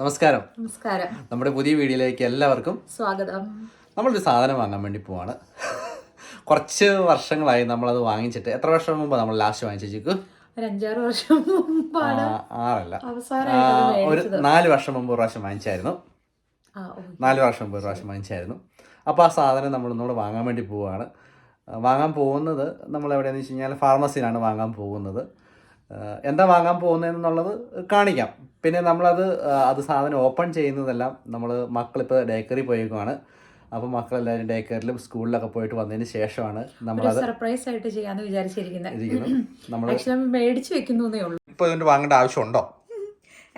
നമസ്കാരം. നമസ്കാരം. നമ്മുടെ പുതിയ വീഡിയോയിലേക്ക് എല്ലാവർക്കും സ്വാഗതം. നമ്മളൊരു സാധനം വാങ്ങാൻ വേണ്ടി പോവാണ്. കുറച്ച് വർഷങ്ങളായി നമ്മൾ അത് വാങ്ങിച്ചിട്ട് എത്ര വർഷം മുമ്പ് നമ്മൾ ലാസ്റ്റ് വാങ്ങിച്ചു ഒരു അഞ്ചാറ് വർഷം മുമ്പാണ് ആറല്ല. ആ, അവസാനമായിട്ട് ഒരു നാല് വർഷം മുമ്പ് ഒരു പ്രാവശ്യം വാങ്ങിച്ചായിരുന്നു. നാല് വർഷം മുമ്പ് ഒരു പ്രാവശ്യം വാങ്ങിച്ചായിരുന്നു. അപ്പോൾ ആ സാധനം നമ്മൾ ഒന്നുകൂടെ വാങ്ങാൻ വേണ്ടി പോവാണ്. വാങ്ങാൻ പോകുന്നത് നമ്മൾ എവിടെയാണെന്ന് വെച്ച് കഴിഞ്ഞാൽ ഫാർമസിയിലാണ് വാങ്ങാൻ പോകുന്നത്. എന്താ വാങ്ങാൻ പോകുന്നതെന്നുള്ളത് കാണിക്കാം. പിന്നെ നമ്മളത് ആ, അത് സാധനം ഓപ്പൺ ചെയ്യുന്നതെല്ലാം നമ്മൾ മക്കളിപ്പോൾ ഡേക്കറി പോയേക്കുവാണ്. അപ്പോൾ മക്കളെല്ലാവരും ഡേക്കറിലും സ്കൂളിലൊക്കെ പോയിട്ട് വന്നതിന് ശേഷമാണ് നമ്മൾ സർപ്രൈസ് ആയിട്ട് ചെയ്യാന്ന് വിചാരിച്ചിരിക്കുന്നത് നമ്മൾ ആക്ച്വലി മേടിച്ചു വെക്കുന്നേ ഉള്ളൂ. ഇപ്പോൾ ഇതിന്റെ വാങ്ങേണ്ട ആവശ്യമുണ്ടോ?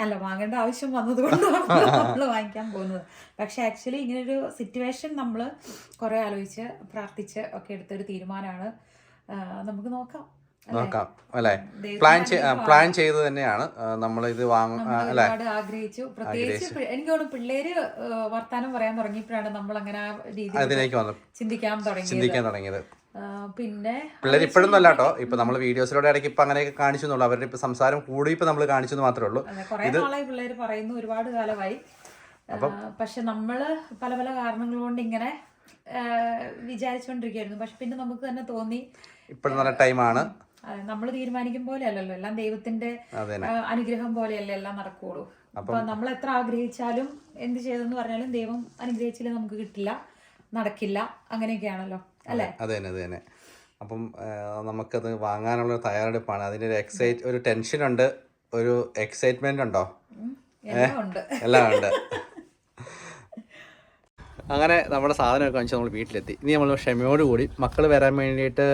അല്ല വാങ്ങേണ്ട ആവശ്യം വന്നതുകൊണ്ടാണ് നമ്മൾ വാങ്ങിക്കാൻ പോകുന്നത്. പക്ഷെ ആക്ച്വലി ഇങ്ങനൊരു സിറ്റുവേഷൻ നമ്മൾ കുറേ ആലോചിച്ച് പ്രാർത്ഥിച്ച് ഒക്കെ എടുത്തൊരു തീരുമാനമാണ്. നമുക്ക് നോക്കാം? നോക്കാം അല്ലേ? പ്ലാൻ പ്ലാൻ ചെയ്ത് തന്നെയാണ്. നമ്മൾ ഇത് വാങ്ങ അല്ലേ? ആഗ്രഹിച്ചു. പ്രത്യേകിച്ച് എനിക്ക് പിള്ളേര് വർത്താനം പറയാൻ തുടങ്ങിയപ്പോഴാണ് നമ്മൾ അങ്ങനെ അതിലേക്ക് വന്നു ചിന്തിക്കാൻ തുടങ്ങിയത്. ചിന്തിക്കാൻ തുടങ്ങിയത്. പിന്നെ പിള്ളേർ ഇപ്പോഴൊന്നും അല്ല കേട്ടോ. ഇപ്പൊ നമ്മൾ വീഡിയോസിലൂടെ ഇടയ്ക്ക് ഇപ്പൊ അങ്ങനെയൊക്കെ കാണിച്ചു എന്നുള്ളൂ. അവരുടെ ഇപ്പൊ സംസാരം കൂടി ഇപ്പൊ നമ്മൾ കാണിച്ചുന്ന മാത്രമേ ഉള്ളൂ. നാളായി പിള്ളേര് പറയുന്നു ഒരുപാട് കാലമായി. പക്ഷെ നമ്മൾ പല പല കാരണങ്ങൾ കൊണ്ട് ഇങ്ങനെ വിചാരിച്ചുകൊണ്ടിരിക്കുകയായിരുന്നു പക്ഷെ പിന്നെ നമുക്ക് തന്നെ തോന്നി. ഇപ്പോഴും നല്ല ടൈമാണ് നമ്മൾ തീരുമാനിക്കും പോലെ അല്ലല്ലോ എല്ലാം ദൈവത്തിന്റെ അനുഗ്രഹം പോലെയല്ലേ എല്ലാം നടക്കുള്ളൂ. അപ്പൊ നമ്മൾ എത്ര ആഗ്രഹിച്ചാലും എന്ത് ചെയ്തെന്ന് പറഞ്ഞാലും ദൈവം അനുഗ്രഹിച്ചില്ല നമുക്ക് കിട്ടില്ല നടക്കില്ല അങ്ങനെയൊക്കെയാണല്ലോ. അല്ലെ? അതെ അതെ അപ്പം നമുക്കത് വാങ്ങാനുള്ള തയ്യാറെടുപ്പാണ്. അതിന്റെ ഒരു എക്സൈറ്റ് ഒരു ടെൻഷൻ ഉണ്ട്. ഒരു എക്സൈറ്റ്മെന്റ് ഉണ്ട്? എല്ലാം ഉണ്ട്. അങ്ങനെ നമ്മുടെ സാധനമൊക്കെ വാങ്ങിച്ച് നമ്മൾ വീട്ടിലെത്തി. ഇനി നമ്മൾ ക്ഷമയോടുകൂടി മക്കൾ വരാൻ വേണ്ടിയിട്ട്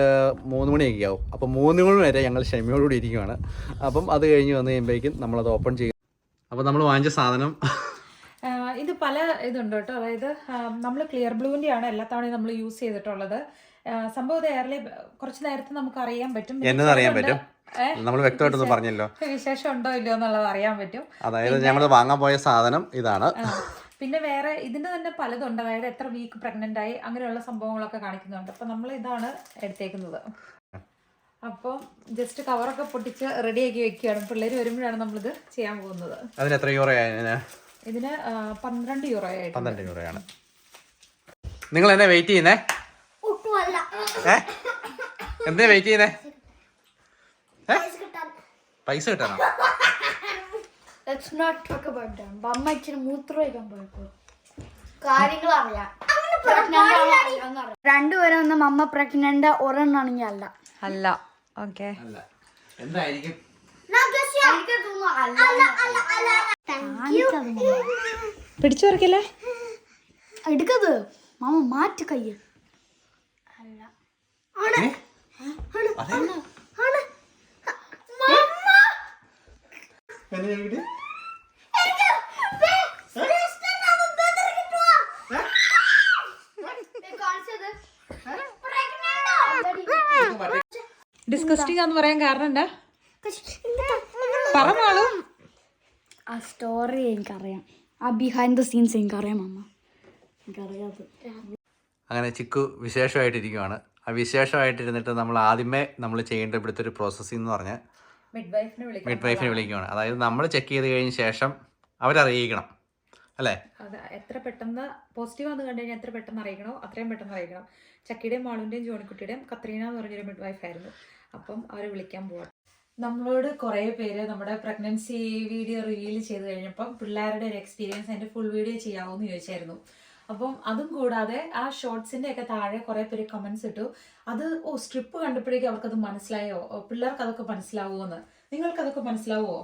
മൂന്ന് മണിയൊക്കെ ആവും അപ്പം മൂന്ന് മണി വരെ ഞങ്ങൾ ക്ഷമയോടുകൂടി ഇരിക്കുകയാണ് അപ്പം അത് കഴിഞ്ഞ് വന്ന് കഴിയുമ്പോഴേക്കും നമ്മളത് ഓപ്പൺ ചെയ്യും. അപ്പം നമ്മൾ വാങ്ങിച്ച സാധനം. ഇത് പല ഇതുണ്ട് കേട്ടോ. അതായത് നമ്മൾ ക്ലിയർ ബ്ലൂവിന്റെ ആണ് എല്ലാ തവണയും നമ്മൾ യൂസ് ചെയ്തിട്ടുള്ളത്. സംഭവം ഇത് എയർലി കുറച്ച് നേരത്തെ നമുക്ക് അറിയാൻ പറ്റും. അറിയാൻ പറ്റും? നമ്മൾ വ്യക്തമായിട്ടൊന്നും പറഞ്ഞല്ലോ. വിശേഷം ഉണ്ടോ ഇല്ലയോ എന്നുള്ളത് അറിയാൻ പറ്റും. അതായത് നമ്മൾ വാങ്ങാൻ പോയ സാധനം ഇതാണ്. പിന്നെ വേറെ ഇതിന്റെ തന്നെ പലതുണ്ട്. അതായത് എത്ര വീക്ക് പ്രഗ്നന്റ് ആയി അങ്ങനെയുള്ള സംഭവങ്ങളൊക്കെ കാണിക്കുന്നുണ്ട്. അപ്പൊ നമ്മൾ ഇതാണ് എടുത്തേക്കുന്നത്. അപ്പം ജസ്റ്റ് കവറൊക്കെ പൊട്ടിച്ച് റെഡിയാക്കി വെക്കുകയാണ്. പിള്ളേർ വരുമ്പോഴാണ് നമ്മളിത് ചെയ്യാൻ പോകുന്നത്. അതിന് എത്ര യൂറോ ഇതിന് പന്ത്രണ്ട് യൂറോ ആയിട്ട് പന്ത്രണ്ട് യൂറോയാണ് നിങ്ങൾ എന്നെ വെയിറ്റ് ചെയ്യുന്നേ? എന്തിനാ വെയിറ്റ് ചെയ്യുന്നേ? പൈസ കിട്ടാനോ? Let's not talk about them. അമ്മ ഇച്ചിരി മൂത്രം ഒഴിക്കാൻ പോയപ്പോ കാര്യങ്ങൾ അറിയാം രണ്ടുപേരും ഒന്നും അമ്മ പ്രഗ്നന്റ് ഒരെണ്ണാണെങ്കിൽ അല്ല. അല്ല. ഓക്കെ അല്ല. എന്തായിരിക്കും. പിടിച്ചു പറിക്കില്ലേ? എടുക്കത്. മാമ മാറ്റി കയ്യ്. അല്ല. ഏ? അതെ. എന്നെ? ഡിസ്കസ്റ്റിംഗ് എന്ന് പറയാൻ കാരണം എന്താ? പറഞ്ഞോളൂ ആ സ്റ്റോറി എനിക്കറിയാം. ആ ബിഹൈൻഡ് ദ സീൻസ് എനിക്കറിയാം അമ്മ. എനിക്കറിയാതെ അങ്ങനെ ചിക്കു വിശേഷമായിട്ടിരിക്കുവാണ്. ആ വിശേഷമായിട്ടിരുന്നിട്ട് നമ്മൾ ആദ്യമേ നമ്മൾ ചെയ്യേണ്ട ഇവിടുത്തെ ഒരു പ്രോസസ്സിംഗ് എന്ന് പറഞ്ഞാൽ മിഡ് വൈഫിനെ വിളിക്കുകയാണ് അതായത് നമ്മൾ ചെക്ക് ചെയ്ത് കഴിഞ്ഞ ശേഷം അവരറിയിക്കണം. അല്ലേ? എത്ര പെട്ടെന്ന് പോസിറ്റീവ് ആണെന്ന് കണ്ടു കഴിഞ്ഞാൽ എത്ര പെട്ടെന്ന് അറിയിക്കണോ? അത്രയും പെട്ടെന്ന് അറിയിക്കണം. ചക്കിയുടെയും മാളുവിന്റെയും ജോണിക്കുട്ടിയുടെയും കത്രീന എന്ന് പറഞ്ഞൊരു മിഡ് വൈഫായിരുന്നു അപ്പം അവരെ വിളിക്കാൻ പോവാം. നമ്മളോട് കുറേ പേര് നമ്മുടെ പ്രഗ്നൻസി വീഡിയോ റിവീൽ ചെയ്ത് കഴിഞ്ഞപ്പം പിള്ളേരുടെ ഒരു എക്സ്പീരിയൻസ് അതിന്റെ ഫുൾ വീഡിയോ ചെയ്യാമോ എന്ന് ചോദിച്ചായിരുന്നു. അപ്പം അതും കൂടാതെ ആ ഷോർട്സിന്റെ ഒക്കെ താഴെ കുറേ പേര് കമൻസ് ഇട്ടു. അത് ഓ സ്ട്രിപ്പ് കണ്ടപ്പോഴേക്കും അവർക്കത് മനസ്സിലായോ? പിള്ളേർക്ക് അതൊക്കെ മനസ്സിലാവുമോ എന്ന് നിങ്ങൾക്ക് അതൊക്കെ മനസ്സിലാവുമോ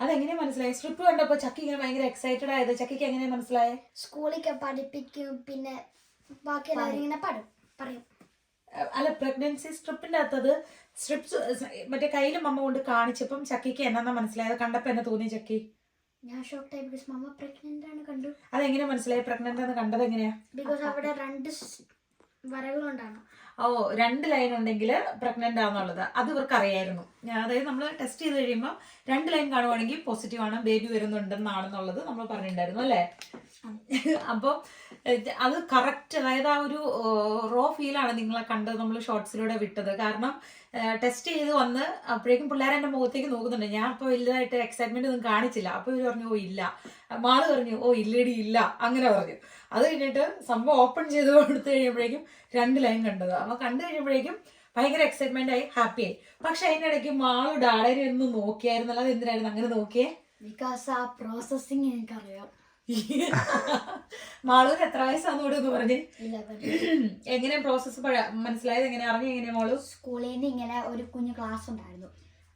അതെങ്ങനെയാ മനസ്സിലായി? സ്ട്രിപ്പ് കണ്ടപ്പോൾ ചക്കി ഇങ്ങനെ ഭയങ്കര എക്സൈറ്റഡ് ആയത്. ചക്കിക്ക് എങ്ങനെ മനസ്സിലായേ? സ്കൂളിലൊക്കെ പഠിപ്പിക്കും പിന്നെ ബാക്കി ഇങ്ങനെ പറയും. പറയും അല്ല പ്രഗ്നൻസി സ്ട്രിപ്പിന്റെ അകത്തത് സ്ട്രിപ്സ് മറ്റേ കയ്യിലും അമ്മ കൊണ്ട് കാണിച്ചപ്പം ചക്കിക്ക് എന്നാ മനസ്സിലായത്? കണ്ടപ്പോ എന്നെ തോന്നി ചക്കി? ഞാൻ ഷോക്ക് ആയി ബിക്കോസ് മമ്മ പ്രഗ്നന്റ് ആണ് കണ്ടു. അതെങ്ങനെ മനസ്സിലായി? പ്രഗ്നന്റ് ആണ് കണ്ടത് എങ്ങനെയാ? ബിക്കോസ് അവിടെ രണ്ട് വരകളുണ്ടാണ്. ഓ രണ്ട് ലൈൻ ഉണ്ടെങ്കിൽ പ്രഗ്നന്റ് ആണെന്നുള്ളത്. അത് ഇവർക്ക് അറിയായിരുന്നു ഞാൻ അതായത് നമ്മൾ ടെസ്റ്റ് ചെയ്ത് കഴിയുമ്പോൾ രണ്ട് ലൈൻ കാണുവാണെങ്കിൽ പോസിറ്റീവ് ആണ് ബേബി വരുന്നുണ്ടെന്നാണെന്നുള്ളത് നമ്മൾ പറഞ്ഞിട്ടുണ്ടായിരുന്നു അല്ലേ? അപ്പം അത് കറക്റ്റ് അതായത് ആ ഒരു റോ ഫീലാണ് നിങ്ങളെ കണ്ടത് നമ്മൾ ഷോർട്സിലൂടെ വിട്ടത്. കാരണം ടെസ്റ്റ് ചെയ്ത് വന്ന് അപ്പോഴേക്കും പിള്ളേരെ എന്റെ മുഖത്തേക്ക് നോക്കുന്നുണ്ട്. ഞാൻ അപ്പോൾ വലുതായിട്ട് എക്സൈറ്റ്മെന്റ് ഒന്നും കാണിച്ചില്ല. അപ്പോൾ ഇവർ പറഞ്ഞു ഓ ഇല്ല. മാൾ പറഞ്ഞു ഓ ഇല്ലടി ഇല്ല. അങ്ങനെ പറഞ്ഞു. അത് കഴിഞ്ഞിട്ട് സംഭവം ഓപ്പൺ ചെയ്ത് കൊടുത്തു കഴിയുമ്പോഴേക്കും രണ്ട് ലൈൻ കണ്ടത്. അപ്പോൾ കണ്ടു കഴിയുമ്പോഴേക്കും ഭയങ്കര എക്സൈറ്റ്മെന്റ് ആയി ഹാപ്പി ആയി. പക്ഷെ അതിനിടയ്ക്ക് മാളു ഡാഡനെ ഒന്ന് നോക്കിയായിരുന്നല്ലോ അത് എന്തിനായിരുന്നു? അങ്ങനെ നോക്കിയേ? ബിക്കോസ് ആ പ്രോസസ്സിങ് എനിക്കറിയാം. മാളൂര് എത്ര വയസ്സാന്ന് എന്ന് പറഞ്ഞേ. എങ്ങനെ പ്രോസസ്സ് മനസ്സിലായത് എങ്ങനെ? അറിഞ്ഞു എങ്ങനെ മാളു? സ്കൂളിൽ നിന്ന് ഇങ്ങനെ ഒരു കുഞ്ഞു ക്ലാസ് ഉണ്ടായിരുന്നു.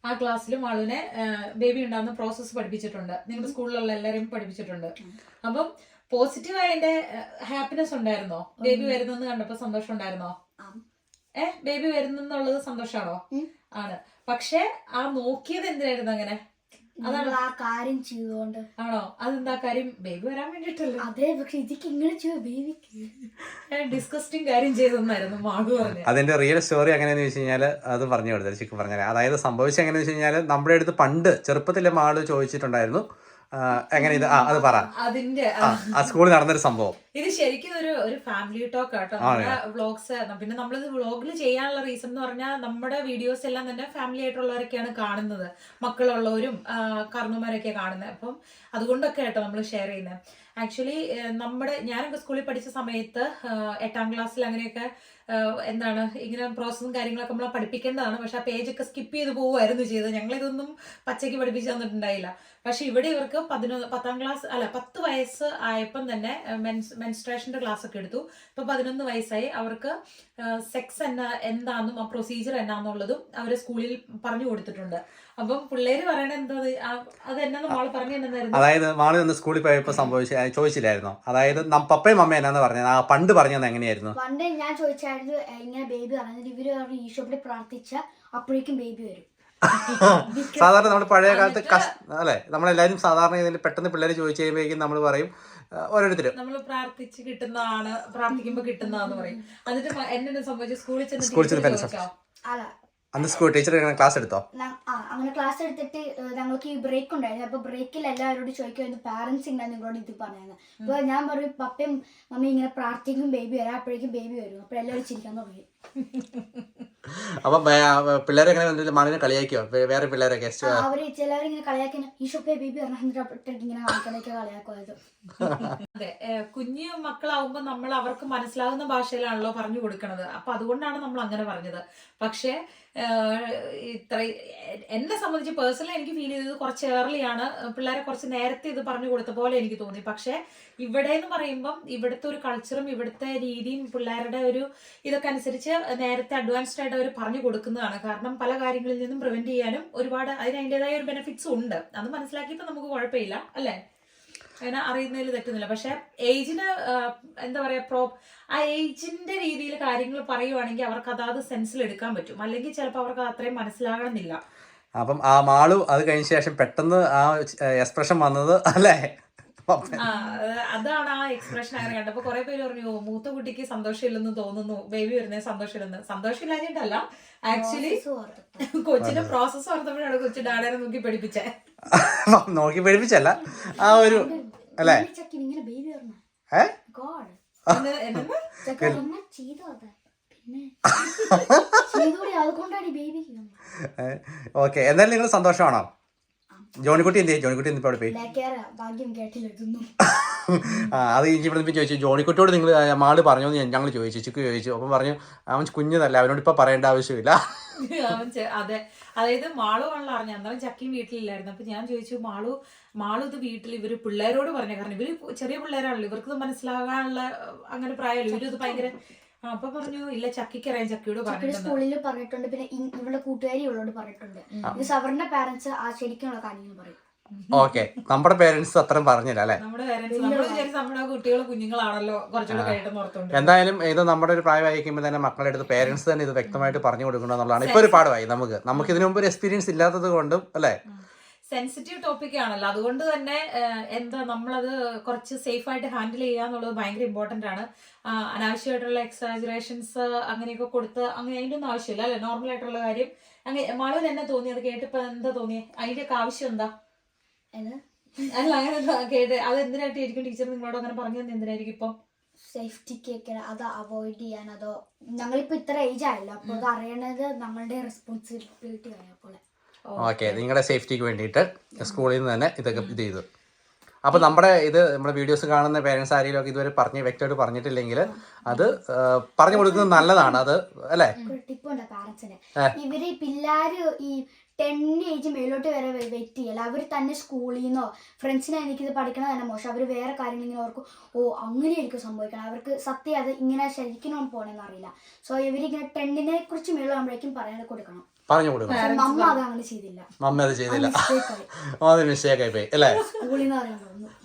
ആ ക്ലാസ്സിൽ മാളുവിനെ ബേബി ഉണ്ടാകുന്ന പ്രോസസ്സ് പഠിപ്പിച്ചിട്ടുണ്ട്. നിങ്ങളുടെ സ്കൂളിലുള്ള എല്ലാവരും പഠിപ്പിച്ചിട്ടുണ്ട്. അപ്പം പോസിറ്റീവ് എന്റെ ഹാപ്പിനെസ് ഉണ്ടായിരുന്നോ? ബേബി വരുന്നെന്ന് കണ്ടപ്പോ സന്തോഷം ഉണ്ടായിരുന്നോ? ഏഹ് ഏ? ബേബി വരുന്നെന്നുള്ളത് സന്തോഷാണോ? ആണ്. പക്ഷെ ആ നോക്കിയത് എന്തിനായിരുന്നു അങ്ങനെ? നമ്മൾ ആ കാര്യം ചെയ്തുകൊണ്ട് ആണോ? അതെന്താ കാര്യം? ബേബി വരാൻ വേണ്ടിട്ടല്ലേ? അതെ പക്ഷെ ഇതിക്ക് ഇങ്ങനെ ചെയ്തു ബേബിക്ക് ഡിസ്കസ്റ്റിംഗ് കാര്യം ചെയ്തെന്നായിരുന്നു മാളു പറഞ്ഞു അതിന്റെ റിയൽ സ്റ്റോറി എങ്ങനെയാന്ന് വെച്ച് കഴിഞ്ഞാൽ അത് പറഞ്ഞു കൊടുത്തത്. ചിക്കൻ പറഞ്ഞാൽ അതായത് സംഭവിച്ചത് എങ്ങനെയാന്ന് വെച്ച് കഴിഞ്ഞാൽ നമ്മുടെ അടുത്ത് പണ്ട് ചെറുപ്പത്തിലെ മാൾ ചോദിച്ചിട്ടുണ്ടായിരുന്നു എങ്ങനെ ഇത്? ആ അത് പറ. അതിന്റെ ആ സ്കൂളിൽ നടന്നൊരു സംഭവം. ഇത് ശരിക്കും ഒരു ഒരു ഫാമിലി ടോക്ക് ആട്ടോ. നമ്മുടെ വ്ളോഗ്സ് പിന്നെ നമ്മളിത് വ്ളോഗിൽ ചെയ്യാനുള്ള റീസൺ എന്ന് പറഞ്ഞാൽ നമ്മുടെ വീഡിയോസ് എല്ലാം തന്നെ ഫാമിലി ആയിട്ടുള്ളവരൊക്കെയാണ് കാണുന്നത്. മക്കളുള്ളവരും കർണുമാരൊക്കെ കാണുന്നത്. അപ്പം അതുകൊണ്ടൊക്കെ ആട്ടോ നമ്മൾ ഷെയർ ചെയ്യുന്നത് ആക്ച്വലി നമ്മുടെ ഞാനൊക്കെ സ്കൂളിൽ പഠിച്ച സമയത്ത് എട്ടാം ക്ലാസ്സിൽ അങ്ങനെയൊക്കെ എന്താണ് ഇങ്ങനെ പ്രോസസ്സും കാര്യങ്ങളൊക്കെ നമ്മളെ പഠിപ്പിക്കേണ്ടതാണ്. പക്ഷെ ആ പേജൊക്കെ സ്കിപ്പ് ചെയ്ത് പോകുമായിരുന്നു ചെയ്തത്. ഞങ്ങളിതൊന്നും പച്ചയ്ക്ക് പഠിപ്പിച്ചു തന്നിട്ടുണ്ടായില്ല. പക്ഷെ ഇവിടെ ഇവർക്ക് പതിനൊന്ന് പത്താം ക്ലാസ് അല്ല പത്ത് വയസ്സ് ആയപ്പം തന്നെ മെൻസ് മെൻസ്ട്രേഷന്റെ ക്ലാസ് ഒക്കെ എടുത്തു. ഇപ്പൊ പതിനൊന്ന് വയസ്സായി. അവർക്ക് സെക്സ് എന്ന എന്താണെന്നും ആ പ്രൊസീജിയർ എന്നാന്നുള്ളതും അവർ സ്കൂളിൽ പറഞ്ഞു കൊടുത്തിട്ടുണ്ട്. അപ്പം പിള്ളേര് പറയണ എന്താ അത് എന്നാ മോൾ പറഞ്ഞു അതായത് മാൾ ഒന്ന് സ്കൂളിൽ പോയപ്പോൾ സംഭവിച്ച ചോദിച്ചില്ലായിരുന്നു? അതായത് നം പപ്പയും അമ്മയും എന്നാന്ന് പറഞ്ഞത്. ആ പണ്ട് പറഞ്ഞത് എങ്ങനെയായിരുന്നു? പണ്ട് ഞാൻ ചോദിച്ചായിരുന്നു "ഏ, ഇങ്ങനെ ബേബി പറഞ്ഞത് ഇവർ ഈശോപ്പിൽ പ്രാർത്ഥിച്ച അപ്പോഴേക്കും ബേബി വരും. സാധാരണ നമ്മൾ പഴയ കാലത്ത് കഷ് അല്ലെ? നമ്മളെല്ലാവരും സാധാരണ ഇതിൽ പെട്ടെന്ന് പിള്ളേർ ചോദിച്ചു കഴിയുമ്പോഴേക്കും നമ്മൾ പറയും ഓരോരുത്തരും. നമ്മൾ പ്രാർത്ഥിച്ച് കിട്ടുന്നതാണ് പ്രാർത്ഥിക്കുമ്പോ കിട്ടുന്നതാന്ന് പറയും. എന്നിട്ട് എന്നെ സംബന്ധിച്ച് സ്കൂളിൽ ചെന്ന് സ്കൂളിൽ ചെന്ന് അന്ന് സ്കൂൾ ടീച്ചർ ക്ലാസ് എടുത്തോ? അങ്ങനെ ക്ലാസ് എടുത്തിട്ട് ഞങ്ങൾക്ക് ഈ ബ്രേക്ക് ഉണ്ടായിരുന്നു. അപ്പൊ ബ്രേക്കിൽ എല്ലാവരോടും ചോദിക്കുമായിരുന്നു പാരന്റ്സ് ഇങ്ങനെ നിങ്ങളോട് ഇത് പറയുന്നത് അപ്പൊ ഞാൻ പറയും പപ്പയും മമ്മി ഇങ്ങനെ പ്രാർത്ഥിക്കും ബേബി വരാം അപ്പോഴേക്കും ബേബി വരും. അപ്പൊ എല്ലാവരും ചിരിക്കാൻ തുടങ്ങി. അപ്പൊ പിള്ളേരെ എങ്ങനെ മാളിനെ കളിയാക്കിയോ? വേറെ പിള്ളേരൊക്കെ അവർ ബേബി പറഞ്ഞിട്ട് ഇങ്ങനെ കളിയാക്കുമായിരുന്നു അതെ കുഞ്ഞു മക്കളാവുമ്പോ നമ്മൾ അവർക്ക് മനസ്സിലാകുന്ന ഭാഷയിലാണല്ലോ പറഞ്ഞു കൊടുക്കണത്. അപ്പൊ അതുകൊണ്ടാണ് നമ്മൾ അങ്ങനെ പറഞ്ഞത്. പക്ഷേ ഇത്ര എന്നെ സംബന്ധിച്ച് പേഴ്സണലി എനിക്ക് ഫീൽ ചെയ്തത് കുറച്ച് ഏർലിയാണ് പിള്ളേരെ കുറച്ച് നേരത്തെ ഇത് പറഞ്ഞു കൊടുത്ത പോലെ എനിക്ക് തോന്നി. പക്ഷേ ഇവിടെ എന്ന് പറയുമ്പം ഇവിടുത്തെ ഒരു കൾച്ചറും ഇവിടുത്തെ രീതിയും പിള്ളേരുടെ ഒരു ഇതൊക്കെ അനുസരിച്ച് നേരത്തെ അഡ്വാൻസ്ഡ് ആയിട്ട് അവർ പറഞ്ഞു കൊടുക്കുന്നതാണ്. കാരണം പല കാര്യങ്ങളിൽ നിന്നും പ്രിവെന്റ് ചെയ്യാനും ഒരുപാട് അതിന് അതിന്റെതായ ഒരു ബെനിഫിറ്റ്സ് ഉണ്ട്. അത് മനസ്സിലാക്കിയപ്പോൾ നമുക്ക് കുഴപ്പമില്ല അല്ലേ? അങ്ങനെ അറിയുന്നതിൽ തെറ്റുന്നില്ല പക്ഷെ ഏജിന് എന്താ പറയാ പ്രോ ആ ഏജിന്റെ രീതിയിൽ കാര്യങ്ങൾ പറയുവാണെങ്കിൽ അവർക്ക് അതാത് സെൻസിൽ എടുക്കാൻ പറ്റും. അല്ലെങ്കിൽ ചിലപ്പോൾ അവർക്ക് അത് അത്രയും മനസ്സിലാകണമെന്നില്ല. അപ്പം ആ മാളു അത് കഴിഞ്ഞ ശേഷം പെട്ടെന്ന് ആ എക്സ്പ്രഷൻ വന്നത് അല്ലേ? അതാണ് ആ എക്സ്പ്രഷൻ അങ്ങനെ കണ്ടപ്പോ കുറെ പേര് പറഞ്ഞു മൂത്ത കുട്ടിക്ക് സന്തോഷമില്ലെന്ന് തോന്നുന്നു. ബേബി വരുന്നേ സന്തോഷമില്ലെന്ന്. സന്തോഷമില്ലാഞ്ഞിട്ടല്ല. ആക്ച്വലി കൊച്ചിന്റെ പ്രോസസ് ഓർത്തപ്പോഴാണ് കൊച്ചു ഡാഡനെ നോക്കി പഠിപ്പിച്ചേ നോക്കി പഠിപ്പിച്ചല്ല ആ ഒരു അല്ലേ? ഓക്കെ. എന്തായാലും നിങ്ങൾ സന്തോഷമാണോ? ജോണിക്കുട്ടി എന്ത് ചെയ്യും ജോണിക്കുട്ടി എന്ത് അവിടെ പോയി? ആ അത് എനിക്ക് ഇവിടെ നിന്ന് ചോദിച്ചു. ജോണിക്കുട്ടിയോട് നിങ്ങൾ മാൾ പറഞ്ഞു എന്ന് ഞങ്ങൾ ചോദിച്ചു. ചിക്കു ചോദിച്ചു. അപ്പം പറഞ്ഞു അവൻ കുഞ്ഞതല്ല. അവനോട് ഇപ്പം പറയേണ്ട ആവശ്യമില്ല. അവൻ അതെ. അതായത് മാളു ആണല്ലോ അറിഞ്ഞ അന്നേരം ചക്കിയും വീട്ടിലില്ലായിരുന്നു. അപ്പൊ ഞാൻ ചോദിച്ചു മാളു മാളു ഇത് വീട്ടിൽ ഇവർ പിള്ളേരോട് പറഞ്ഞു കാരണം ഇവർ ചെറിയ പിള്ളേരാണല്ലോ. ഇവർക്ക് മനസ്സിലാകാനുള്ള അങ്ങനെ പ്രായമല്ലോ ഇവരിത് ഇത് ഭയങ്കര അപ്പൊ പറഞ്ഞു ഇല്ല ചക്കിക്ക് അറിയാം ചക്കിയോട് ചക്കിയുടെ പറഞ്ഞിട്ടുണ്ട്. സ്കൂളിൽ പറഞ്ഞിട്ടുണ്ട് പിന്നെ ഇ- ഇവളുടെ കൂട്ടുകാരി ഇവളോട് പറഞ്ഞിട്ടുണ്ട്. ഇത് സവറിന്റെ പാരന്റ്സ് ആ ശരിക്കുള്ള കാര്യങ്ങൾ പറയും. ഓക്കെ നമ്മുടെ പേരൻസ് അത്രയും പറഞ്ഞില്ല അല്ലേ? നമ്മുടെ പേരൻസ് നമ്മൾ വിചാരിച്ചു നമ്മുടെ കുട്ടികൾ കുഞ്ഞുങ്ങളാണല്ലോ കുറച്ചുകൂടെ കഴിയട്ടെന്ന് ഓർത്തുണ്ട് എന്തായാലും ഇത് നമ്മുടെ ഒരു പ്രായമായിരിക്കുമ്പോൾ തന്നെ മക്കളുടെ അടുത്ത് പേരൻസ് തന്നെ ഇത് വ്യക്തമായിട്ട് പറഞ്ഞു കൊടുക്കണം എന്നുള്ളതാണ്. ഇപ്പൊ ഒരു പാഠമായി നമുക്ക്. നമുക്ക് ഇതിനു മുമ്പ് ഒരു എക്സ്പീരിയൻസ് ഇല്ലാത്തത് കൊണ്ടും അല്ലേ? സെൻസിറ്റീവ് ടോപ്പിക് ആണല്ലോ. അതുകൊണ്ട് തന്നെ എന്താ നമ്മളത് കുറച്ച് സേഫ് ആയിട്ട് ഹാൻഡിൽ ചെയ്യുക എന്നുള്ളത് ഭയങ്കര ഇമ്പോർട്ടന്റ് ആണ്. അനാവശ്യമായിട്ടുള്ള എക്സാജറേഷൻസ് അങ്ങനെയൊക്കെ കൊടുത്ത് അങ്ങനെ അതിന്റെ ഒന്നും ആവശ്യമില്ല അല്ലേ? നോർമൽ ആയിട്ടുള്ള കാര്യം. അങ്ങനെ മഴ എന്നെ തോന്നി അത് കേട്ടപ്പോൾ എന്താ തോന്നി അതിന്റെ ഒക്കെ ആവശ്യം എന്താ? അല്ല അങ്ങനെ കേട്ട്? അത് എന്തിനായിട്ടായിരിക്കും ടീച്ചർ നിങ്ങളോട് അങ്ങനെ പറഞ്ഞു തന്നെ എന്തിനായിരിക്കും ഇപ്പം? സേഫ്റ്റിക്കൊക്കെ അത് അവോയ്ഡ് ചെയ്യാൻ അതോ ഞങ്ങളിപ്പോ ഇത്ര ഏജ് ആയല്ലോ. അപ്പോൾ അത് അറിയണത് ഞങ്ങളുടെ റെസ്പോൺസിബിലിറ്റി ആയപ്പോൾ ഓക്കെ നിങ്ങളുടെ സേഫ്റ്റിക്ക് വേണ്ടിയിട്ട് സ്കൂളിൽ നിന്ന് തന്നെ ഇതൊക്കെ ഇത് ചെയ്തു. അപ്പോൾ നമ്മുടെ ഇത് നമ്മുടെ വീഡിയോസ് കാണുന്ന പേരൻസ് ആരെങ്കിലും ഒക്കെ ഇതുവരെ പറഞ്ഞ് വ്യക്തമായിട്ട് പറഞ്ഞിട്ടില്ലെങ്കിൽ അത് പറഞ്ഞു കൊടുക്കുന്നത് നല്ലതാണ്. അത് അല്ലേ? ഒരു ടിപ്പ് ഉണ്ട് പാരന്റ്സിന് ഏ. ഇവർ പിള്ളേര് ഈ ടെൻ ഏജ് മേലോട്ട് വരെ വെയിറ്റ് ചെയ്യല. അവർ തന്നെ സ്കൂളിൽ നിന്നോ ഫ്രണ്ട്സിനെ എനിക്കിത് പഠിക്കണത് തന്നെ മോശം. അവർ വേറെ കാര്യങ്ങൾ ഇങ്ങനെ ഓർക്കും ഓ അങ്ങനെയായിരിക്കും സംഭവിക്കണം അവർക്ക് സത്യം അത് ഇങ്ങനെ ശരിക്കും പോണെന്ന് അറിയില്ല. സോ ഇവരിങ്ങനെ ടെന്നിനെ കുറിച്ച് മേളാകുമ്പോഴേക്കും പറയാൻ കൊടുക്കണം. പറഞ്ഞു കൊടുക്കണം. മമ്മ അത് ചെയ്തില്ല. മമ്മ അത് ചെയ്തില്ല. mistake ആയി. അത് മിസ്റ്റേക്ക് ആയി പോയി അല്ലേ?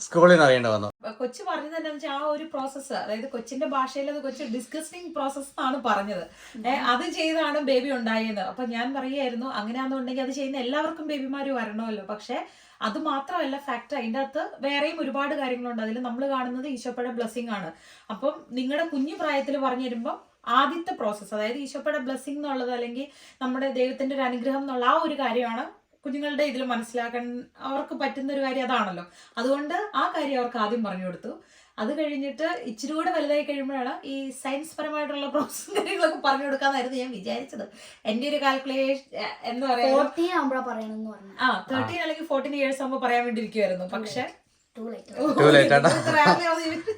സ്കൂളിൽ നിന്ന് അറിയേണ്ടി വന്നു. കൊച്ചു പറഞ്ഞത് എന്താണെന്ന് വെച്ചാൽ ആ ഒരു പ്രോസസ്സ് അതായത് കൊച്ചിന്റെ ഭാഷയിൽ അത് കൊച്ചു ഡിസ്കസിങ് പ്രോസസ് ആണ് പറഞ്ഞത്. അത് ചെയ്താണ് ബേബി ഉണ്ടായത് അപ്പൊ ഞാൻ പറയുമായിരുന്നു അങ്ങനെയാണെന്നുണ്ടെങ്കിൽ അത് ചെയ്യുന്ന എല്ലാവർക്കും ബേബിമാര് വരണമല്ലോ. പക്ഷെ അത് മാത്രമല്ല ഫാക്ടർ അതിന്റെ അകത്ത് വേറെയും ഒരുപാട് കാര്യങ്ങളുണ്ട്. അതിൽ നമ്മൾ കാണുന്നത് ഈശോപ്പയുടെ ബ്ലെസ്സിങ് ആണ്. അപ്പം നിങ്ങളുടെ കുഞ്ഞു പ്രായത്തിൽ പറഞ്ഞു തരുമ്പോൾ ആദ്യത്തെ പ്രോസസ്സ് അതായത് ഈശോപ്പയുടെ ബ്ലെസ്സിങ് എന്നുള്ളത് അല്ലെങ്കിൽ നമ്മുടെ ദൈവത്തിന്റെ ഒരു അനുഗ്രഹം എന്നുള്ള ആ ഒരു കാര്യമാണ് കുഞ്ഞുങ്ങളുടെ ഇതിൽ മനസ്സിലാക്കാൻ അവർക്ക് പറ്റുന്ന ഒരു കാര്യം അതാണല്ലോ. അതുകൊണ്ട് ആ കാര്യം അവർക്ക് ആദ്യം പറഞ്ഞു കൊടുത്തു. അത് കഴിഞ്ഞിട്ട് ഇച്ചിരി കൂടെ വലുതായി കഴിയുമ്പോഴാണ് ഈ സയൻസ് പരമായിട്ടുള്ള പ്രോസസ്സും കാര്യങ്ങളൊക്കെ പറഞ്ഞു കൊടുക്കാന്നായിരുന്നു ഞാൻ വിചാരിച്ചത്. എന്റെ ഒരു കാൽക്കുലേഷൻ എന്താ പറയാ ഫോർട്ടീൻ ആകുമ്പോഴാ പറയണമെന്ന് പറഞ്ഞു. ആ തേർട്ടീൻ അല്ലെങ്കിൽ ഫോർട്ടീൻ ഇയേഴ്സ് ആകുമ്പോൾ പറയാൻ വേണ്ടി ഇരിക്കുമായിരുന്നു പക്ഷെ ടൂ ലൈറ്റ്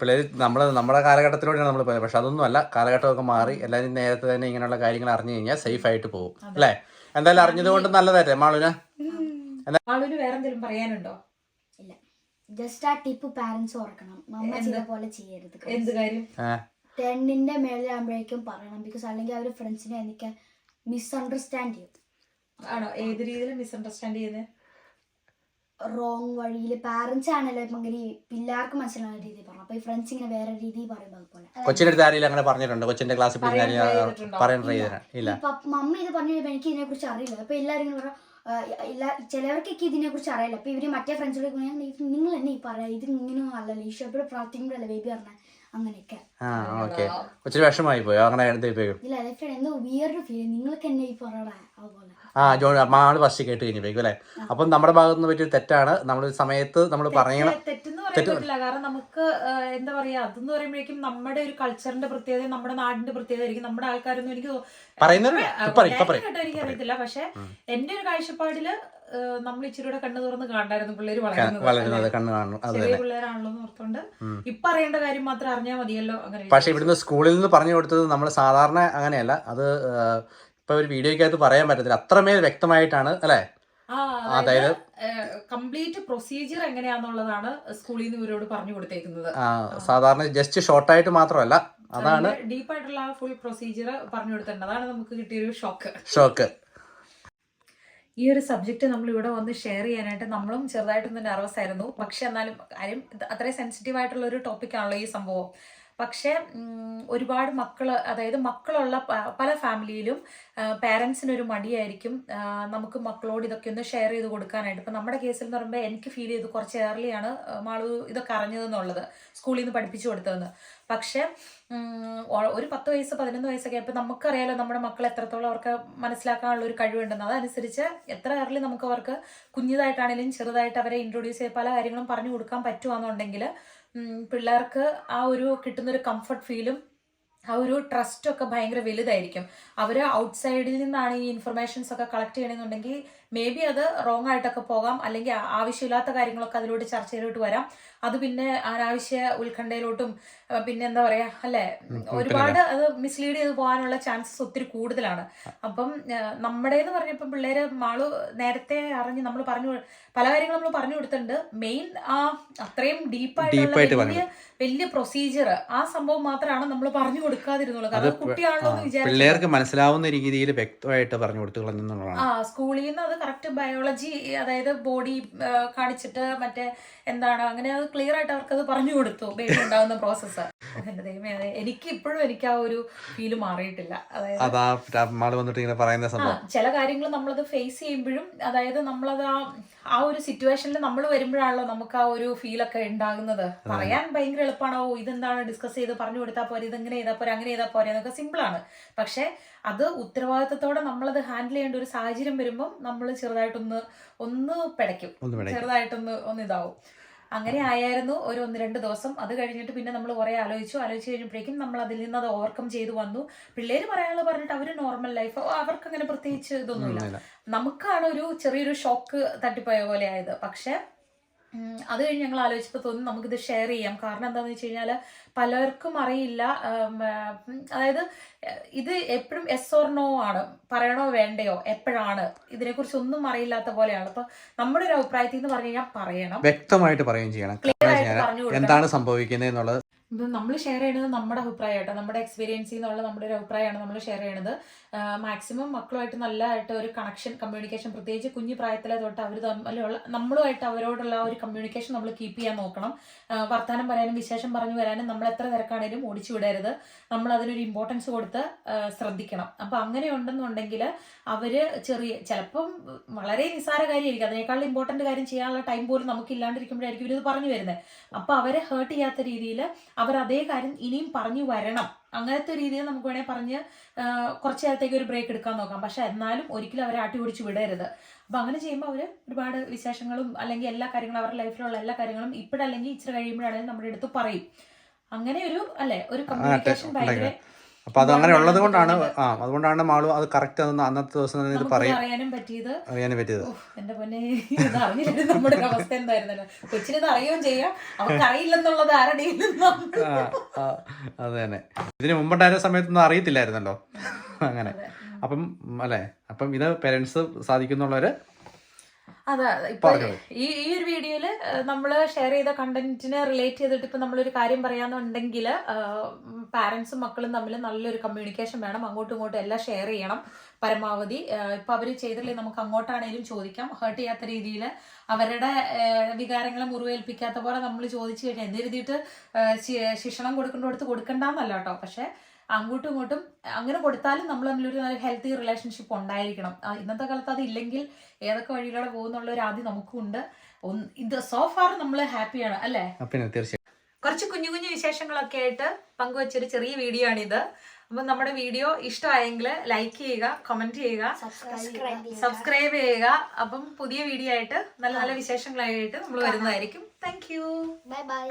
പിള്ളേർ നമ്മൾ നമ്മുടെ കാലഘട്ടത്തിലൂടെയാണ് നമ്മൾ പോയത്. പക്ഷെ അതൊന്നും അല്ല. കാലഘട്ടമൊക്കെ മാറി എല്ലാവരും നേരത്തെ തന്നെ ഇങ്ങനെയുള്ള കാര്യങ്ങൾ അറിഞ്ഞു കഴിഞ്ഞാൽ സേഫ് ആയിട്ട് പോകും. അല്ലേ? എന്തായാലും അറിഞ്ഞത് കൊണ്ട് നല്ലതല്ലേ മാളുന? ആളിന് വേറെ എന്തെങ്കിലും പറയാനുണ്ടോ? ഇല്ല. ജസ്റ്റ് ആ ടിപ്പ് പാരന്റ്സ് ഓർക്കണം. മമ്മ ചെയ്ത പോലെ ചെയ്യരുത് എന്ത് കാര്യം? ടെന്നിന്റെ മേളിലാകുമ്പോഴേക്കും പറയണം. ബിക്കോസ് അല്ലെങ്കിൽ അവർ ഫ്രണ്ട്സിനെ എനിക്ക് മിസ്അണ്ടർസ്റ്റാൻഡ് ചെയ്യും. ആണോ? ഏത് രീതിയിൽ മിസ്അണ്ടർസ്റ്റാൻഡ് ചെയ്യുന്നത് റോങ് വഴിയിൽ പാരന്റ്സ് ആണല്ലോ ഇങ്ങനെ പിള്ളേർക്ക് മനസ്സിലാവുന്ന രീതിയിൽ പറഞ്ഞു അപ്പൊ ഈ ഫ്രണ്ട്സ് ഇങ്ങനെ വേറെ രീതിയിൽ പറയുമ്പോൾ അതുപോലെ. കൊച്ചിന്റെ അടുത്ത് ആരെങ്കിലും അങ്ങനെ പറഞ്ഞിട്ടുണ്ട്? കൊച്ചിന്റെ ക്ലാസ്സിൽ ഇല്ല. മമ്മി ഇത് പറഞ്ഞു എനിക്ക് ഇതിനെ കുറിച്ച് അറിയില്ല. അപ്പൊ എല്ലാരും ഇങ്ങനെ പറയാം ചിലവർക്കൊക്കെ ഇതിനെ കുറിച്ച് അറിയില്ല. അപ്പൊ ഇവർ മറ്റേ ഫ്രണ്ട്സിനോട് നിങ്ങൾ തന്നെ ഈ പറയാ ഇത് ഇങ്ങനെ അല്ലല്ലോ. ഈശോയുടെ പ്രാർത്ഥിക്കുമ്പോഴല്ലേ ബേബി പറഞ്ഞ? അങ്ങനെയൊക്കെ. വിഷമായി പോയോ. അങ്ങനെ ഇല്ല ലൈഫ് എന്തോ വിയർഡ് ഫീൽ നിങ്ങൾക്ക് എന്നെ ഈ പറയടാ അതുപോലെ. ആ ജോൺ മാൾ ഫസ്റ്റ് കേട്ട് കഴിഞ്ഞപ്പോഴേക്കും അല്ലേ? അപ്പം നമ്മുടെ ഭാഗത്ത് നിന്ന് പറ്റിയ തെറ്റാണ്. നമ്മൾ സമയത്ത് നമ്മൾ പറയണം പറ്റില്ല. കാരണം നമുക്ക് എന്താ പറയാ അതെന്ന് പറയുമ്പോഴേക്കും നമ്മുടെ ഒരു കൾച്ചറിന്റെ പ്രത്യേകത നമ്മുടെ നാടിന്റെ പ്രത്യേകത ആയിരിക്കും. നമ്മുടെ ആൾക്കാരൊന്നും എനിക്ക് തോ- പറയുന്നവരുണ്ട് ആ, ഇപ്പൊ പറയും ഇപ്പൊ പറയും. കേട്ടോ എനിക്ക് അറിയത്തില്ല. പക്ഷെ എന്റെ ഒരു കാഴ്ചപ്പാടിൽ നമ്മൾ ഇച്ചിരി കൂടെ കണ്ണു തുറന്ന് കാണായിരുന്നു പിള്ളേര് വളരുന്നത് ചെറിയ പിള്ളേരാണല്ലോ എന്ന് ഓർത്തോണ്ട്. ഇപ്പൊ അറിയേണ്ട കാര്യം മാത്രം അറിഞ്ഞാൽ മതിയല്ലോ. അങ്ങനെ പക്ഷെ ഇവിടുന്ന് സ്കൂളിൽ നിന്ന് പറഞ്ഞു കൊടുത്തത് നമ്മൾ സാധാരണ അങ്ങനെയല്ല. അത് ഇപ്പൊ ഒരു വീഡിയോയ്ക്കകത്ത് പറയാൻ പറ്റത്തില്ല. അത്രമേൽ വ്യക്തമായിട്ടാണ് അല്ലേ? അതായത് കംപ്ലീറ്റ് പ്രൊസീജിയർ എങ്ങനെയാന്നുള്ളതാണ് സ്കൂളിൽ നിന്ന് ഇവരോട് പറഞ്ഞു കൊടുത്തേക്കുന്നത്. സാധാരണ ജസ്റ്റ് ഷോർട്ട് ആയിട്ട് മാത്രമല്ല അതാണ് ഡീപ്പ് ആയിട്ടുള്ള ഫുൾ പ്രൊസീജിയർ പറഞ്ഞു കൊടുത്തിട്ടുണ്ട്. അതാണ് നമുക്ക് കിട്ടിയൊരു ഷോക്ക്. ഷോക്ക്. ഈ ഒരു സബ്ജക്റ്റ് നമ്മൾ ഇവിടെ വന്ന് ഷെയർ ചെയ്യാനായിട്ട് നമ്മളും ചെറുതായിട്ടൊന്ന് നെർവസ് ആയിരുന്നു പക്ഷെ എന്നാലും കാര്യം അത്രയും സെൻസിറ്റീവ് ആയിട്ടുള്ള ഒരു ടോപ്പിക്കാണല്ലോ ഈ സംഭവം. പക്ഷേ ഒരുപാട് മക്കൾ അതായത് മക്കളുള്ള പല ഫാമിലിയിലും പാരൻസിനൊരു മടിയായിരിക്കും. നമുക്ക് മക്കളോട് ഇതൊക്കെ ഒന്ന് ഷെയർ ചെയ്ത് കൊടുക്കാനായിട്ട്. ഇപ്പം നമ്മുടെ കേസിൽ എന്ന് പറയുമ്പോൾ എനിക്ക് ഫീൽ ചെയ്ത് കുറച്ച് ഏർലിയാണ് മാളു ഇതൊക്കെ അറിഞ്ഞതെന്നുള്ളത് സ്കൂളിൽ നിന്ന് പഠിപ്പിച്ചു കൊടുത്തതെന്ന്. പക്ഷേ ഒരു പത്ത് വയസ്സ് പതിനൊന്ന് വയസ്സൊക്കെ ആയപ്പോൾ നമുക്കറിയാലോ നമ്മുടെ മക്കൾ എത്രത്തോളം അവർക്ക് മനസ്സിലാക്കാനുള്ള ഒരു കഴിവുണ്ടെന്ന്. അതനുസരിച്ച് എത്ര ഏർലി നമുക്ക് അവർക്ക് കുഞ്ഞിതായിട്ടാണെങ്കിലും ചെറുതായിട്ട് അവരെ ഇൻട്രൊഡ്യൂസ് ചെയ്ത് പല കാര്യങ്ങളും പറഞ്ഞു കൊടുക്കാൻ പറ്റുവാന്നുണ്ടെങ്കിൽ പിള്ളേർക്ക് ആ ഒരു കിട്ടുന്നൊരു കംഫർട്ട് ഫീലും ആ ഒരു ട്രസ്റ്റൊക്കെ ഭയങ്കര വലുതായിരിക്കും. അവർ ഔട്ട്സൈഡിൽ നിന്നാണ് ഈ ഇൻഫർമേഷൻസ് ഒക്കെ കളക്ട് ചെയ്യണമെന്നുണ്ടെങ്കിൽ മേ ബി അത് റോങ് ആയിട്ടൊക്കെ പോകാം. അല്ലെങ്കിൽ ആവശ്യമില്ലാത്ത കാര്യങ്ങളൊക്കെ അതിലോട്ട് ചർച്ചയിലോട്ട് വരാം. അത് പിന്നെ അനാവശ്യ ഉത്കണ്ഠയിലോട്ടും പിന്നെ എന്താ പറയാ അല്ലെ? ഒരുപാട് അത് മിസ്ലീഡ് ചെയ്ത് പോകാനുള്ള ചാൻസസ് ഒത്തിരി കൂടുതലാണ്. അപ്പം നമ്മുടെ എന്ന് പറഞ്ഞപ്പോൾ പിള്ളേര് മാൾ നേരത്തെ അറിഞ്ഞ് നമ്മൾ പറഞ്ഞു പല കാര്യങ്ങളും നമ്മൾ പറഞ്ഞു കൊടുത്തിട്ടുണ്ട്. മെയിൻ ആ അത്രയും ഡീപ്പായിട്ടുള്ള വലിയ വലിയ പ്രൊസീജിയർ ആ സംഭവം മാത്രമാണ് നമ്മൾ പറഞ്ഞു കൊടുക്കാതിരുന്നുള്ളൂ അത് കാരണം കുട്ടിയാണല്ലോ എന്ന് വിചാരിച്ചു പിള്ളേർക്ക് മനസ്സിലാവുന്ന രീതിയിൽ വ്യക്തമായിട്ട് പറഞ്ഞു കൊടുത്തു ആ സ്കൂളിൽ നിന്ന് അത് കറക്റ്റ് ബയോളജി അതായത് ബോഡി കാണിച്ചിട്ട് മറ്റേ എന്താണ് അങ്ങനെ അത് ക്ലിയർ ആയിട്ട് അവർക്ക് അത് പറഞ്ഞു കൊടുത്തു. ബേബി ഉണ്ടാകുന്ന പ്രോസസ്സ് എനിക്ക് ഇപ്പോഴും എനിക്ക് ആ ഒരു ഫീൽ മാറിയിട്ടില്ല. അതായത് ചില കാര്യങ്ങൾ നമ്മളത് ഫേസ് ചെയ്യുമ്പോഴും അതായത് നമ്മളത് ആ ആ ഒരു സിറ്റുവേഷനിൽ നമ്മൾ വരുമ്പോഴാണല്ലോ നമുക്ക് ആ ഒരു ഫീൽ ഒക്കെ ഉണ്ടാകുന്നത്. പറയാൻ ഭയങ്കര എളുപ്പമാണോ ഇതെന്താണ് ഡിസ്കസ് ചെയ്ത് പറഞ്ഞു കൊടുത്താൽ പോരെ ഇതെങ്ങനെ ചെയ്താൽ പോരെ അങ്ങനെ ചെയ്താൽ പോരെ എന്നൊക്കെ സിമ്പിളാണ് പക്ഷേ അത് ഉത്തരവാദിത്തത്തോടെ നമ്മളത് ഹാൻഡിൽ ചെയ്യേണ്ട ഒരു സാഹചര്യം വരുമ്പം നമ്മൾ ചെറുതായിട്ടൊന്ന് ഒന്ന് പിടയ്ക്കും. ചെറുതായിട്ടൊന്ന് ഒന്ന് ഇതാവും. അങ്ങനെ ആയായിരുന്നു ഒരു ഒന്ന് രണ്ട് ദിവസം. അത് കഴിഞ്ഞിട്ട് പിന്നെ നമ്മൾ കുറേ ആലോചിച്ചു. ആലോചിച്ച് കഴിഞ്ഞപ്പോഴേക്കും നമ്മൾ അതിൽ നിന്ന് അത് ഓവർകം ചെയ്തു വന്നു. പിള്ളേര് പറയാനുള്ള പറഞ്ഞിട്ട് അവർ നോർമൽ ലൈഫ് അവർക്ക് അങ്ങനെ പ്രത്യേകിച്ച് ഇതൊന്നുമില്ല. നമുക്കാണ് ഒരു ചെറിയൊരു ഷോക്ക് തട്ടിപ്പോയ പോലെ ആയത്. പക്ഷെ അത് കഴിഞ്ഞ് ഞങ്ങൾ ആലോചിച്ചപ്പോൾ തോന്നി നമുക്കിത് ഷെയർ ചെയ്യാം. കാരണം എന്താണെന്ന് വെച്ച് കഴിഞ്ഞാൽ പലർക്കും അറിയില്ല അതായത് ഇത് എപ്പോഴും എസ് ഓർ നോ ആണ്. പറയണോ വേണ്ടയോ? എപ്പോഴാണ്? ഇതിനെക്കുറിച്ച് ഒന്നും അറിയില്ലാത്ത പോലെയാണ്. അപ്പൊ നമ്മുടെ ഒരു അഭിപ്രായത്തിൽ നിന്ന് പറഞ്ഞു കഴിഞ്ഞാൽ പറയണം. വ്യക്തമായിട്ട് പറയുകയും ചെയ്യണം. എന്താണ് സംഭവിക്കുന്നത് എന്നുള്ളത് ഇപ്പം നമ്മൾ ഷെയർ ചെയ്യുന്നത് നമ്മുടെ അഭിപ്രായമായിട്ടോ നമ്മുടെ എക്സ്പീരിയൻസിൽ നിന്നുള്ള നമ്മുടെ ഒരു അഭിപ്രായമാണ് നമ്മൾ ഷെയർ ചെയ്യുന്നത് മാക്സിമം മക്കളുമായിട്ട് നല്ലതായിട്ട് ഒരു കണക്ഷൻ കമ്മ്യൂണിക്കേഷൻ പ്രത്യേകിച്ച് കുഞ്ഞു പ്രായത്തിലെ തൊട്ട് അവർ തമ്മിലുള്ള നമ്മളുമായിട്ട് അവരോടുള്ള ഒരു കമ്മ്യൂണിക്കേഷൻ നമ്മൾ കീപ്പ് ചെയ്യാൻ നോക്കണം. വർത്തമാനം പറയാനും വിശേഷം പറഞ്ഞു വരാനും നമ്മൾ എത്ര തിരക്കാണേലും ഓടിച്ചു വിടരുത്. നമ്മൾ അതിനൊരു ഇമ്പോർട്ടൻസ് കൊടുത്ത് ശ്രദ്ധിക്കണം. അപ്പം അങ്ങനെ ഉണ്ടെന്നുണ്ടെങ്കിൽ അവർ ചെറിയ ചിലപ്പം വളരെ നിസ്സാര കാര്യമായിരിക്കും. അതിനേക്കാൾ ഇമ്പോർട്ടന്റ് കാര്യം ചെയ്യാനുള്ള ടൈം പോലും നമുക്ക് ഇല്ലാണ്ടിരിക്കുമ്പോഴായിരിക്കും ഇവരിത് പറഞ്ഞു വരുന്നത് അപ്പൊ അവരെ ഹേർട്ട് ചെയ്യാത്ത രീതിയിൽ അവർ അതേ കാര്യം ഇനിയും പറഞ്ഞു വരണം. അങ്ങനത്തെ രീതിയിൽ നമുക്ക് വേണേൽ പറഞ്ഞ് കുറച്ച് നേരത്തേക്ക് ഒരു ബ്രേക്ക് എടുക്കാൻ നോക്കാം. പക്ഷെ എന്നാലും ഒരിക്കലും അവരെ ആട്ടി പിടിച്ച് വിടരുത്. അപ്പൊ അങ്ങനെ ചെയ്യുമ്പോൾ അവർ ഒരുപാട് വിശേഷങ്ങളും അല്ലെങ്കിൽ എല്ലാ കാര്യങ്ങളും അവരുടെ ലൈഫിലുള്ള എല്ലാ കാര്യങ്ങളും ഇപ്പോഴല്ലെങ്കിൽ ഇച്ചിരി കഴിയുമ്പോഴാണെങ്കിലും നമ്മുടെ അടുത്ത് പറയും. അങ്ങനെ ഒരു അല്ലെ? ഒരു കമ്മ്യൂണിക്കേഷൻ ഭയങ്കര അപ്പൊ അത് അങ്ങനെ ഉള്ളത് കൊണ്ടാണ് ആ അതുകൊണ്ടാണ് മാളു അത് കറക്റ്റ് അന്നത്തെ ദിവസം തന്നെ ഇത് പറയും അറിയാനും പറ്റിയത്. അറിയാനും പറ്റിയത്. എന്റെ പൊന്നെ ഇത് അറിഞ്ഞില്ല നമ്മുടെ അവസ്ഥ എന്തായിരുന്നല്ലോ കൊച്ചിന് ഇത് അറിയുകയും ചെയ്യാം. അവർക്ക് അറിയില്ലെന്നുള്ളത് ആരുടെയും നിന്നും? ആ, ആ, അത് തന്നെ. ഇതിന് മുമ്പുണ്ടായിരുന്ന സമയത്തൊന്നും അറിയത്തില്ലായിരുന്നല്ലോ. അങ്ങനെ. അപ്പം അല്ലേ? അപ്പം ഇത് പേരൻസ് സാധിക്കുന്നുള്ളവര് അതെ ഇപ്പൊ ഈ ഈ ഒരു വീഡിയോയിൽ നമ്മൾ ഷെയർ ചെയ്ത കണ്ടന്റിനെ റിലേറ്റ് ചെയ്തിട്ട് ഇപ്പൊ നമ്മളൊരു കാര്യം പറയാന്നുണ്ടെങ്കിൽ പാരന്റ്സും മക്കളും തമ്മിൽ നല്ലൊരു കമ്മ്യൂണിക്കേഷൻ വേണം. അങ്ങോട്ടും ഇങ്ങോട്ടും എല്ലാം ഷെയർ ചെയ്യണം. പരമാവധി. ഇപ്പൊ അവർ ചെയ്തില്ലേ നമുക്ക് അങ്ങോട്ടാണേലും ചോദിക്കാം. ഹേർട്ട് ചെയ്യാത്ത രീതിയിൽ അവരുടെ വികാരങ്ങളെ മുറിവേൽപ്പിക്കാത്ത പോലെ നമ്മൾ ചോദിച്ചു കഴിഞ്ഞാൽ എന്ത് എഴുതിയിട്ട് ശിക്ഷണം കൊടുക്കേണ്ടടുത്ത് കൊടുക്കണ്ടെന്നല്ല കേട്ടോ. പക്ഷെ അങ്ങോട്ടും ഇങ്ങോട്ടും അങ്ങനെ കൊടുത്താലും നമ്മൾ തമ്മിലൊരു നല്ല ഹെൽത്തി റിലേഷൻഷിപ്പ് ഉണ്ടായിരിക്കണം. ഇന്നത്തെ കാലത്ത് അത് ഇല്ലെങ്കിൽ ഏതൊക്കെ വഴിയിലൂടെ പോകുന്നുള്ള ഒരു ആദ്യം നമുക്കുണ്ട് ഇത് സോ ഫാർ നമ്മൾ ഹാപ്പിയാണ് അല്ലേ? പിന്നെ തീർച്ചയായും. കുറച്ച് കുഞ്ഞു കുഞ്ഞു വിശേഷങ്ങളൊക്കെ ആയിട്ട് പങ്കുവച്ചൊരു ചെറിയ വീഡിയോ ആണിത്. അപ്പം നമ്മുടെ വീഡിയോ ഇഷ്ടമായെങ്കിൽ ലൈക്ക് ചെയ്യുക കമന്റ് ചെയ്യുക സബ്സ്ക്രൈബ് സബ്സ്ക്രൈബ് ചെയ്യുക. അപ്പം പുതിയ വീഡിയോ ആയിട്ട് നല്ല നല്ല വിശേഷങ്ങളായിട്ട് നമ്മൾ വരുന്നതായിരിക്കും. Thank you bye bye